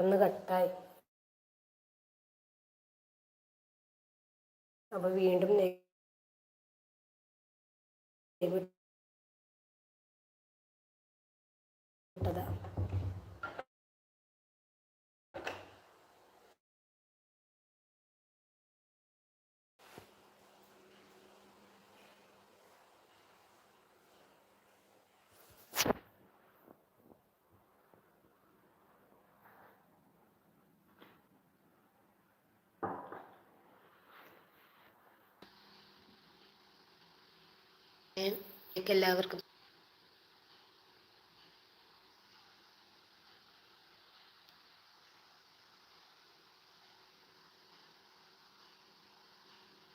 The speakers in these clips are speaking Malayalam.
ഒന്ന് കട്ടായി. അപ്പോൾ വീണ്ടും നെയ്യ് ഇട്ടതാ എല്ലാവർക്കും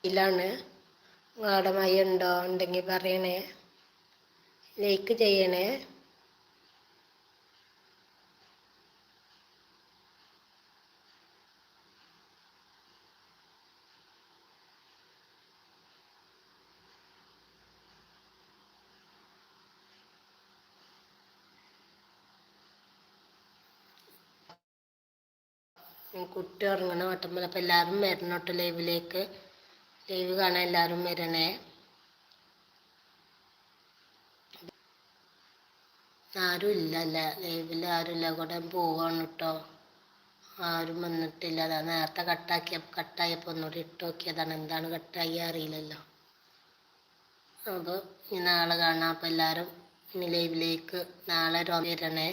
ാണ് നിങ്ങളുടെ മയ ഉണ്ടോ ഉണ്ടെങ്കിൽ പറയണേ. ലൈക്ക് ചെയ്യണേ. കുട്ടി ഉറങ്ങണ വട്ടമ്പല അപ്പം എല്ലാവരും വരണം കേട്ടോ ലൈവിലേക്ക് ലൈവ് കാണാൻ എല്ലാവരും വരണേ. ആരും ഇല്ല അല്ല. ലൈവിൽ ആരും ഇല്ല. കൂടെ പോവാണ് കേട്ടോ ആരും വന്നിട്ടില്ല. അതാ നേരത്തെ കട്ടാക്കിയ കട്ടായപ്പോൾ ഒന്നുകൂടി ഇട്ട് നോക്കിയതാണ്. എന്താണ് കട്ടായി അറിയില്ലല്ലോ. അപ്പോൾ ഇനി നാളെ കാണാം. അപ്പോൾ എല്ലാവരും ഇനി ലൈവിലേക്ക് നാളെ വരണേ.